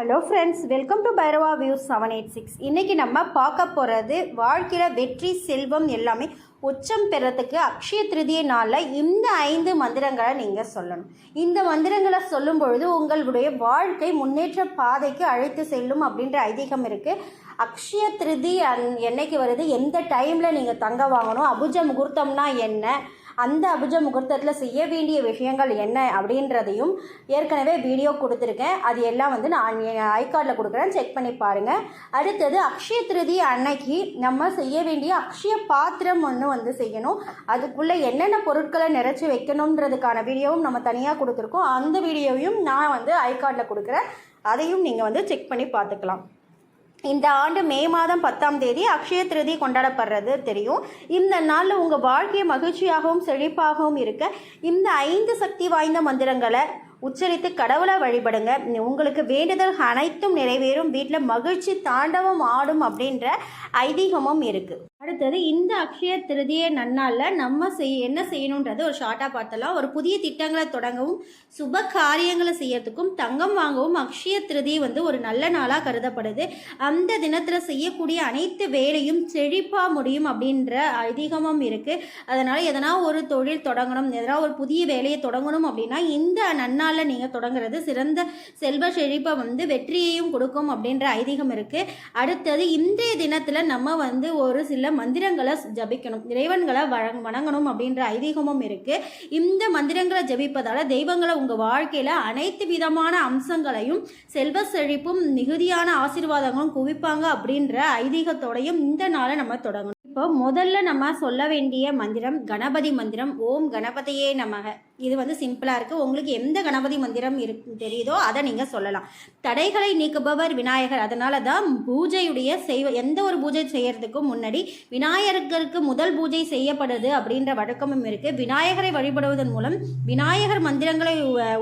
Hello friends welcome to Bhairava view seven eight six இன்றைக்கி நம்ம பார்க்க போகிறது வாழ்க்கையில் வெற்றி செல்வம் எல்லாமே உச்சம் பெறத்துக்கு அக்ஷய திருதிய நாளில் இந்த ஐந்து மந்திரங்களை நீங்கள் சொல்லணும். இந்த மந்திரங்களை சொல்லும் பொழுது உங்களுடைய வாழ்க்கை முன்னேற்ற பாதைக்கு அழைத்து செல்லும் அப்படின்ற ஐதீகம் இருக்குது அக்ஷய திருதி அன் என்னைக்கு வருது? எந்த டைமில் நீங்கள் தங்க வாங்கணும்? அபுஜ முகூர்த்தம்னா என்ன? அந்த அபுஜ முகூர்த்தத்தில் செய்ய வேண்டிய விஷயங்கள் என்ன அப்படின்றதையும் ஏற்கனவே வீடியோ கொடுத்துருக்கேன். அது எல்லாம் வந்து நான் ஐகார்டில் கொடுக்குறேன். செக் பண்ணி பாருங்கள் அடுத்தது அக்ஷய திருதி அன்னைக்கு நம்ம செய்ய வேண்டிய அக்ஷய பாத்திரம் ஒன்று வந்து செய்யணும். அதுக்குள்ளே என்னென்ன பொருட்களை நிறைச்சி வைக்கணுன்றதுக்கான வீடியோவும் நம்ம தனியாக கொடுத்துருக்கோம். அந்த வீடியோவையும் நான் வந்து ஐகார்டில் கொடுக்குறேன். அதையும் நீங்கள் வந்து செக் பண்ணி பார்த்துக்கலாம். இந்த ஆண்டு மே மாதம் பத்தாம் தேதி அக்ஷய திருதி கொண்டாடப்படுறது தெரியும். இந்த நாளில் உங்கள் வாழ்க்கையை மகிழ்ச்சியாகவும் செழிப்பாகவும் இருக்க இந்த ஐந்து சக்தி வாய்ந்த மந்திரங்களை உச்சரித்து கடவுளை வழிபடுங்க. உங்களுக்கு வேண்டுதல் அனைத்தும் நிறைவேறும். வீட்டில் மகிழ்ச்சி தாண்டவம் ஆடும் அப்படின்ற ஐதீகமும் இருக்குது அடுத்தது இந்த அக்ஷய திருதிய நன்னாளில் நம்ம செய் என்ன செய்யணுன்றது ஒரு ஷார்ட்டாக பார்த்தலாம் ஒரு புதிய திட்டங்களை தொடங்கவும் சுப காரியங்களை செய்யறதுக்கும் தங்கம் வாங்கவும் அக்ஷய திருதி வந்து ஒரு நல்ல நாளாக கருதப்படுது. அந்த தினத்தில் செய்யக்கூடிய அனைத்து வேலையும் செழிப்பாக முடியும் அப்படின்ற ஐதீகமும் இருக்குது அதனால் எதனா ஒரு தொழில் தொடங்கணும் எதனா ஒரு புதிய வேலையை தொடங்கணும் அப்படின்னா இந்த நன்னாளில் நீங்கள் தொடங்குறது. சிறந்த செல்வ செழிப்பை வந்து வெற்றியையும் கொடுக்கும் அப்படின்ற ஐதீகம் இருக்குது அடுத்தது இன்றைய தினத்தில் நம்ம வந்து ஒரு சில மந்திரங்களை ஜபிக்கணும். இறைவன்களை வழங் வணங்கணும் அப்படின்ற ஐதீகமும் இருக்குது இந்த மந்திரங்களை ஜபிப்பதால் தெய்வங்களை உங்கள் வாழ்க்கையில் அனைத்து விதமான அம்சங்களையும் செல்வ செழிப்பும் மிகுதியான ஆசீர்வாதங்களும் குவிப்பாங்க அப்படின்ற ஐதீகத்தோடையும் இந்த நாளை நம்ம தொடங்கணும். இப்போ முதல்ல நம்ம சொல்ல வேண்டிய மந்திரம் கணபதி மந்திரம். ஓம் கணபதியே நமக. இது வந்து சிம்பிளாக இருக்குது உங்களுக்கு எந்த கணபதி மந்திரம் இரு தெரியுதோ அதை நீங்கள் சொல்லலாம். தடைகளை நீக்குபவர் விநாயகர். அதனால தான் பூஜையுடைய செய்வ எந்த ஒரு பூஜை செய்யறதுக்கும் முன்னாடி விநாயகருக்கு முதல் பூஜை செய்யப்படுது அப்படின்ற வழக்கமும் இருக்குது விநாயகரை வழிபடுவதன் மூலம் விநாயகர் மந்திரங்களை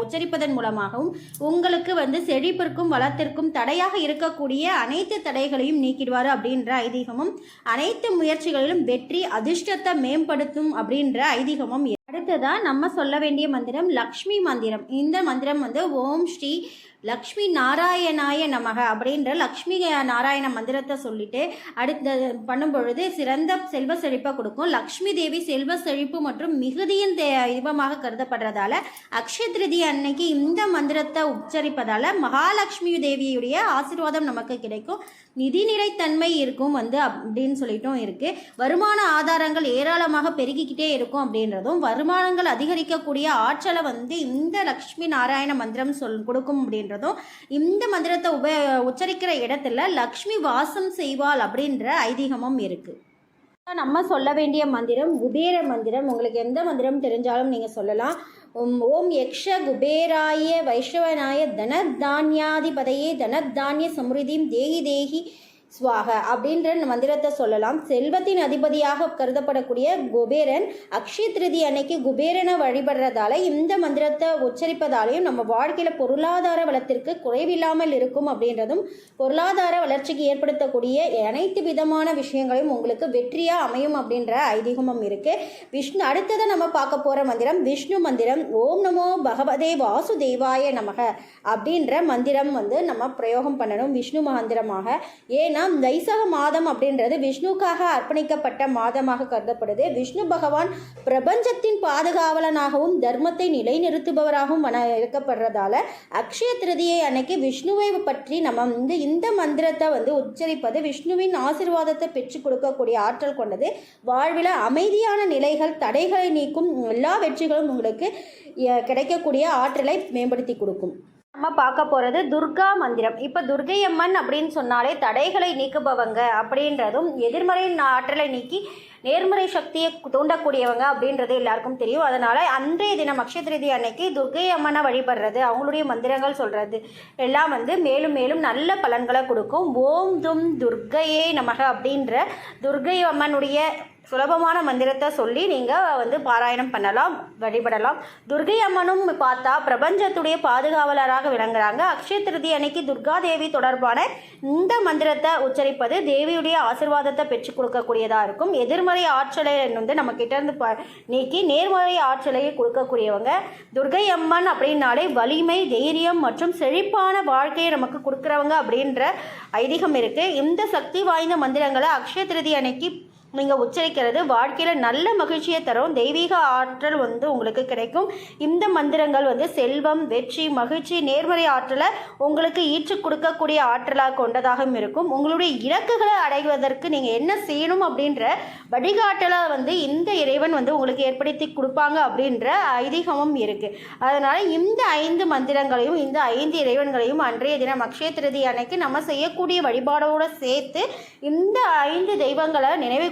உச்சரிப்பதன் மூலமாகவும் உங்களுக்கு வந்து செழிப்பிற்கும் வளத்திற்கும் தடையாக இருக்கக்கூடிய அனைத்து தடைகளையும் நீக்கிடுவார் அப்படின்ற ஐதீகமும் அனைத்து முயற்சிகளிலும் வெற்றி அதிர்ஷ்டத்தை மேம்படுத்தும் அப்படின்ற ஐதீகமும் அடுத்ததாக நம்ம சொல்ல வேண்டிய மந்திரம் லக்ஷ்மி மந்திரம். இந்த மந்திரம் வந்து ஓம் ஸ்ரீ லக்ஷ்மி நாராயணாய நமக அப்படின்ற லக்ஷ்மி நாராயண மந்திரத்தை சொல்லிட்டு அடுத்த பண்ணும் பொழுது சிறந்த செல்வ செழிப்பை கொடுக்கும். லக்ஷ்மி தேவி செல்வ செழிப்பு மற்றும் மிகுதியின் தே தெய்வமாக கருதப்படுறதால அக்ஷய திருதி அன்னைக்கு இந்த மந்திரத்தை உச்சரிப்பதால மகாலட்சுமி தேவியுடைய ஆசிர்வாதம் நமக்கு கிடைக்கும். நிதிநிலைத்தன்மை இருக்கும் வந்து அப்படின்னு சொல்லிட்டும் இருக்கு. வருமான ஆதாரங்கள் ஏராளமாக பெருகிக்கிட்டே இருக்கும் அப்படின்றதும் வருமானங்கள் அதிகரிக்கக்கூடிய ஆற்றலை வந்து இந்த லக்ஷ்மி நாராயண மந்திரம் சொல் கொடுக்கும் அப்படின்னு அப்படின்றதும் இந்த மந்திரத்தை உப உச்சரிக்கிற இடத்துல லக்ஷ்மி வாசம் செய்வாள் அப்படின்ற ஐதீகமும் இருக்கு. நம்ம சொல்ல வேண்டிய மந்திரம் குபேர மந்திரம் உங்களுக்கு எந்த மந்திரம் தெரிஞ்சாலும் நீங்கள் சொல்லலாம். ஓம் ஓம் யக்ஷ குபேராய வைஷ்ணவனாய தனதானியாதிபதையே தனதானிய சமிருதியும் தேகி தேகி ஸ்வாக அப்படின்ற மந்திரத்தை சொல்லலாம். செல்வத்தின் அதிபதியாக கருதப்படக்கூடிய குபேரன் அக்ஷய திருதி அன்னைக்கு குபேரனை வழிபடுறதால இந்த மந்திரத்தை உச்சரிப்பதாலையும் நம்ம வாழ்க்கையில் பொருளாதார வளத்திற்கு குறைவில்லாமல் இருக்கும் அப்படின்றதும் பொருளாதார வளர்ச்சிக்கு ஏற்படுத்தக்கூடிய அனைத்து விதமான விஷயங்களையும் உங்களுக்கு வெற்றியாக அமையும் அப்படின்ற ஐதீகமும் இருக்கு. விஷ்ணு அடுத்ததை நம்ம பார்க்க போகிற மந்திரம் விஷ்ணு மந்திரம். ஓம் நமோ பகவதே வாசுதேவாய நமக அப்படின்ற மந்திரம் வந்து நம்ம பிரயோகம் பண்ணணும் விஷ்ணு மந்திரமாக ஏன்னா வைசாக மாதம் அப்படின்றது விஷ்ணுக்காக அர்ப்பணிக்கப்பட்ட மாதமாக கருதப்படுது. விஷ்ணு பகவான் பிரபஞ்சத்தின் பாதுகாவலனாகவும் தர்மத்தை நிலைநிறுத்துபவராகவும் வன இருக்கப்படுறதால அக்ஷய திருதியை அன்னைக்கு விஷ்ணுவை பற்றி நம்ம வந்து இந்த மந்திரத்தை வந்து உச்சரிப்பது விஷ்ணுவின் ஆசீர்வாதத்தை பெற்றுக் கொடுக்கக்கூடிய ஆற்றல் கொண்டது. வாழ்வில் அமைதியான நிலைகள் தடைகளை நீக்கும் எல்லா வெற்றிகளும் உங்களுக்கு கிடைக்கக்கூடிய ஆற்றலை மேம்படுத்தி கொடுக்கும். நம்ம பார்க்க போகிறது துர்கா மந்திரம். இப்போ துர்கையம்மன் அப்படின்னு சொன்னாலே தடைகளை நீக்குபவங்க அப்படின்றதும் எதிர்மறை ஆற்றலை நீக்கி நேர்மறை சக்தியை தூண்டக்கூடியவங்க அப்படின்றது எல்லாருக்கும் தெரியும். அதனால் அன்றைய தினம் அக்ஷய திருதி அன்னைக்கு துர்கை அம்மனை வழிபடுறது அவங்களுடைய மந்திரங்கள் சொல்கிறது எல்லாம் வந்து மேலும் மேலும் நல்ல பலன்களை கொடுக்கும். ஓம் தும் துர்கையே நமக அப்படின்ற துர்கை அம்மனுடைய சுலபமான மந்திரத்தை சொல்லி நீங்கள் வந்து பாராயணம் பண்ணலாம் வழிபடலாம். துர்கை அம்மனும் பார்த்தா பிரபஞ்சத்துடைய பாதுகாவலராக விளங்குறாங்க. அக்ஷய திருதி அன்னைக்கு துர்கா தேவி தொடர்பான இந்த மந்திரத்தை உச்சரிப்பது தேவியுடைய ஆசிர்வாதத்தை பெற்றுக் கொடுக்கக்கூடியதாக இருக்கும். எதிர்மறை ஆற்றலை வந்து நம்ம கிட்டேருந்து ப நீக்கி நேர்மறை ஆற்றலையை கொடுக்கக்கூடியவங்க. துர்கை அம்மன் அப்படின்னாலே வலிமை தைரியம் மற்றும் செழிப்பான வாழ்க்கையை நமக்கு கொடுக்குறவங்க அப்படின்ற ஐதீகம் இருக்குது இந்த சக்தி வாய்ந்த மந்திரங்களை அக்ஷய திருதி அன்னைக்கு நீங்கள் உச்சரிக்கிறது வாழ்க்கையில் நல்ல மகிழ்ச்சியை தரும். தெய்வீக ஆற்றல் வந்து உங்களுக்கு கிடைக்கும். இந்த மந்திரங்கள் வந்து செல்வம் வெற்றி மகிழ்ச்சி நேர்மறை ஆற்றலை உங்களுக்கு ஈற்று கொடுக்கக்கூடிய ஆற்றலாக கொண்டதாகவும் இருக்கும். உங்களுடைய இலக்குகளை அடைவதற்கு நீங்கள் என்ன செய்யணும் அப்படின்ற வழிகாட்டலை வந்து இந்த இறைவன் வந்து உங்களுக்கு ஏற்படுத்தி கொடுப்பாங்க அப்படின்ற ஐதீகமும் இருக்குது அதனால் இந்த ஐந்து மந்திரங்களையும் இந்த ஐந்து இறைவன்களையும் அன்றைய தினம் அக்ஷய திருதி அன்னைக்கு நம்ம செய்யக்கூடிய வழிபாடோடு சேர்த்து இந்த ஐந்து தெய்வங்களை நினைவு